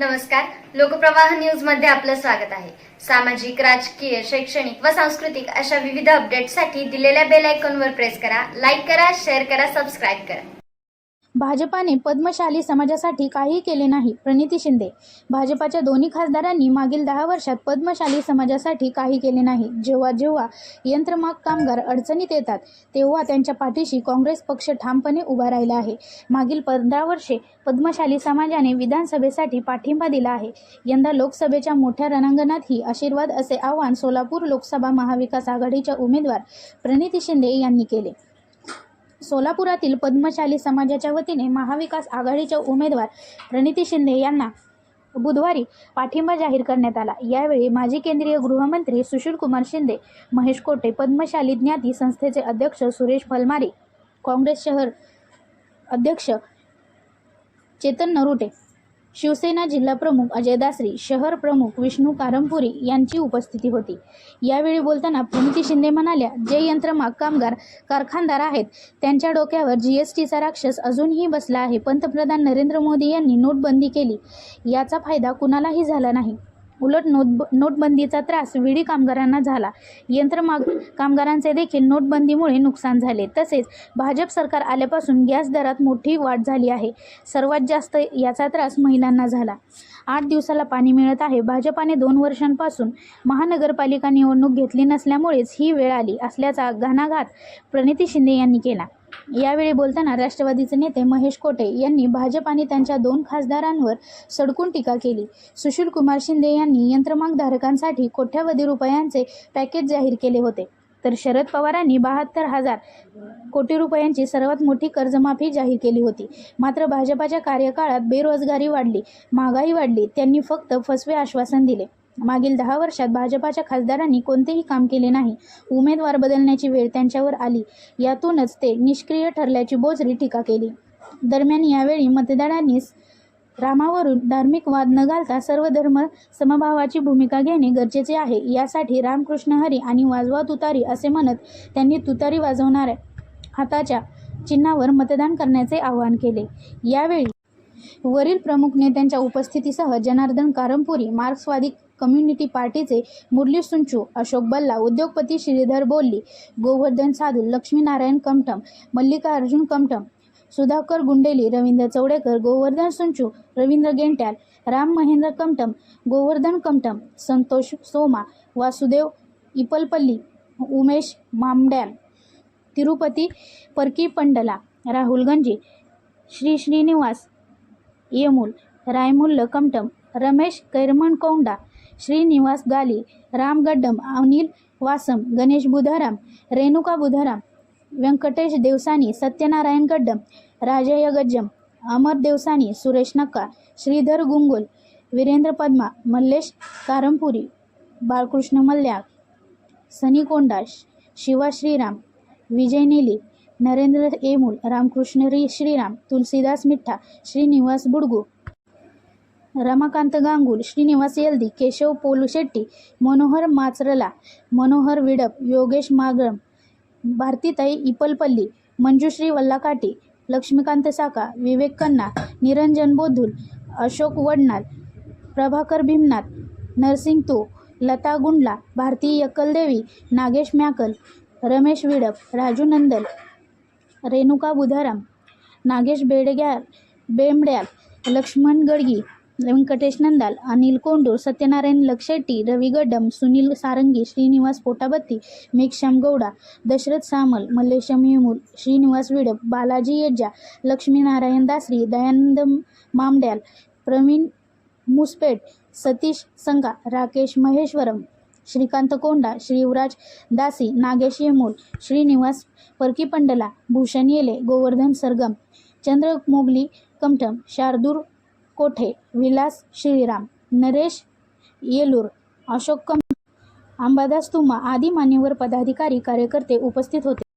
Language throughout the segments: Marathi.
नमस्कार. लोकप्रवाह न्यूजमध्ये आपलं स्वागत आहे. सामाजिक राजकीय शैक्षणिक व सांस्कृतिक अशा विविध अपडेटसाठी दिलेल्या बेल आयकॉनवर प्रेस करा लाईक करा शेअर करा सबस्क्राईब करा. भाजपाने पद्मशाली समाजासाठी काही केले नाही. प्रणिती शिंदे. भाजपाच्या दोन्ही खासदारांनी मागील दहा वर्षात पद्मशाली समाजासाठी काही केले नाही. जेव्हा जेव्हा यंत्रमाग कामगार अडचणीत येतात तेव्हा त्यांच्या पाठीशी काँग्रेस पक्ष ठामपणे उभा राहिला आहे. मागील पंधरा वर्षे पद्मशाली समाजाने विधानसभेसाठी पाठिंबा दिला आहे. यंदा लोकसभेच्या मोठ्या रणांगणातही आशीर्वाद असे आवाहन सोलापूर लोकसभा महाविकास आघाडीच्या उमेदवार प्रणिती शिंदे यांनी केले. सोलापुरातील पद्मशाली समाजाच्या वतीने महाविकास आघाडीच्या उमेदवार प्रणिती शिंदे यांना बुधवारी पाठिंबा जाहीर करण्यात आला. यावेळी माजी केंद्रीय गृहमंत्री सुशीलकुमार शिंदे महेश कोटे पद्मशाली ज्ञाती संस्थेचे अध्यक्ष सुरेश फलमारी काँग्रेस शहर अध्यक्ष चेतन नरुटे शिवसेना जिल्हाप्रमुख अजय दासरी शहर प्रमुख विष्णू कारंपुरी यांची उपस्थिती होती. यावेळी बोलताना प्रणिती शिंदे म्हणाल्या जे यंत्रमाग कामगार कारखानदार आहेत त्यांच्या डोक्यावर जी एस टीचा राक्षस अजूनही बसला आहे. पंतप्रधान नरेंद्र मोदी यांनी नोटबंदी केली. याचा फायदा कुणालाही झाला नाही. उलट नोट नोटबंदीचा त्रास विडी कामगारांना झाला. यंत्रमाग कामगारांचे देखील नोटबंदीमुळे नुकसान झाले. तसेच भाजप सरकार आल्यापासून गॅस दरात मोठी वाढ झाली आहे. सर्वात जास्त याचा त्रास महिलांना झाला. आठ दिवसाला पाणी मिळत आहे. भाजपाने दोन वर्षांपासून महानगरपालिका निवडणूक घेतली नसल्यामुळेच ही वेळ आली असल्याचा घणाघात प्रणिती शिंदे यांनी केला. यावेळी बोलताना राष्ट्रवादीचे नेते महेश कोटे यांनी भाजप आणि त्यांच्या दोन खासदारांवर सडकून टीका केली. सुशील कुमार शिंदे यांनी यंत्रमागधारकांसाठी कोट्यावधी रुपयांचे पॅकेज जाहीर केले होते. तर शरद पवारांनी बहात्तर हजार कोटी रुपयांची सर्वात मोठी कर्जमाफी जाहीर केली होती. मात्र भाजपाच्या कार्यकाळात बेरोजगारी वाढली महागाई वाढली त्यांनी फक्त फसवे आश्वासन दिले. मागील दहा वर्षात भाजपाच्या खासदारांनी कोणतेही काम केले नाही. उमेदवार बदलण्याची वेळ त्यांच्यावर आली. यातूनच ते निष्क्रिय ठरल्याची बोजरी टीका केली. दरम्यान यावेळी मतदारांनी रामावरून धार्मिक वाद न घालता सर्व धर्म समभावाची भूमिका घेणे गरजेचे आहे. यासाठी रामकृष्ण हरी आणि वाजवा तुतारी असे म्हणत त्यांनी तुतारी वाजवणाऱ्या हाताच्या चिन्हावर मतदान करण्याचे आवाहन केले. यावेळी वरील प्रमुख नेत्यांच्या उपस्थितीसह जनार्दन कारंपुरी मार्क्सवादी कम्युनिटी पार्टीचे मुरली सुंचू अशोक बल्ला उद्योगपती श्रीधर बोल्ली गोवर्धन साधू लक्ष्मीनारायण कमठम मल्लिकार्जुन कमठम सुधाकर गुंडेली रवींद्र चौडेकर गोवर्धन सुंचू रवींद्र गेंट्याल राम महेंद्र कमठम गोवर्धन कमठम संतोष सोमा वासुदेव इपलपल्ली उमेश मामड्याल तिरुपती परकी पंडला राहुल गंजी श्री श्रीनिवास येमूल रायमुल्ल कमटम रमेश कैरमणकोंडा श्रीनिवास गाली राम गड्डम अनिल वासम गणेश बुधाराम रेणुका बुधाराम व्यंकटेश देवसानी सत्यनारायण गड्डम राजय गज्जम अमर देवसानी सुरेश नक्का श्रीधर गुंगुल वीरेंद्र पद्मा मल्लेश कारंपुरी बाळकृष्ण मल्ल्या सनी कोंडा शिवा श्रीराम विजय नेली नरेंद्र येमूल रामकृष्ण श्रीराम तुलसीदास मिठ्ठा श्रीनिवास बुडगू रमाकांत गांगुल श्रीनिवास येल्दी केशव पोलुशेट्टी मनोहर माचरला मनोहर विडप योगेश मागरम भारतीताई इपलपल्ली मंजुश्री वल्लाकाटी लक्ष्मीकांत साका विवेक कन्ना निरंजन बोधुल अशोक वडनाल प्रभाकर भीमनाथ नरसिंग तू लता गुंडला भारती यक्कलदेवी नागेश म्याकल रमेश विडप राजू नंदल रेणुका बुधाराम नागेश बेडग्याल बेंबड्याल लक्ष्मण गडगी व्यंकटेश नंदाल अनिल कोंडूर सत्यनारायण लक्षेट्टी रवी गडम सुनील सारंगी श्रीनिवास पोटाबत्ती मेघश्याम गौडा दशरथ सामल मल्लेशम येमूल श्रीनिवास विडप बालाजी येज्जा लक्ष्मीनारायण दासरी दयानंद मामड्याल प्रवीण मुसपेट सतीश संगा राकेश महेश्वरम श्रीकांत कोंडा श्रीवराज दासी नागेश येमूल श्रीनिवास परकीपंडला भूषण येले गोवर्धन सरगम चंद्र मोगली कमठम शार्दूर कोठे? विलास श्रीराम नरेश येलूर अशोक कम अंबादास तुमा आदी मान्यवर पदाधिकारी कार्यकर्ते उपस्थित होते.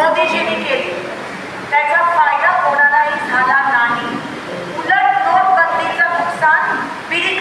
मोदीजींनी केली. त्याचा फायदा कोणालाही झाला नाही. उलट नोटबंदीचं नुकसान बिडी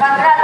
Van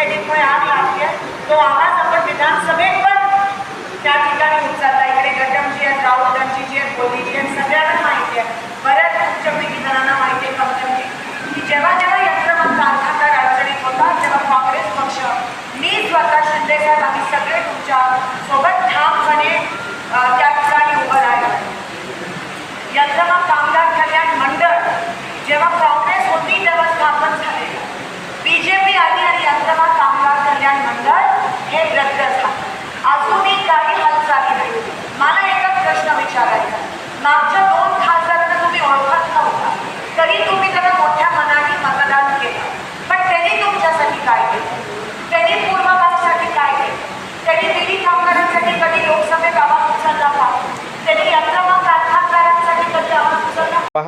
शेडीमुळे आग लागली आहे. तो आवाज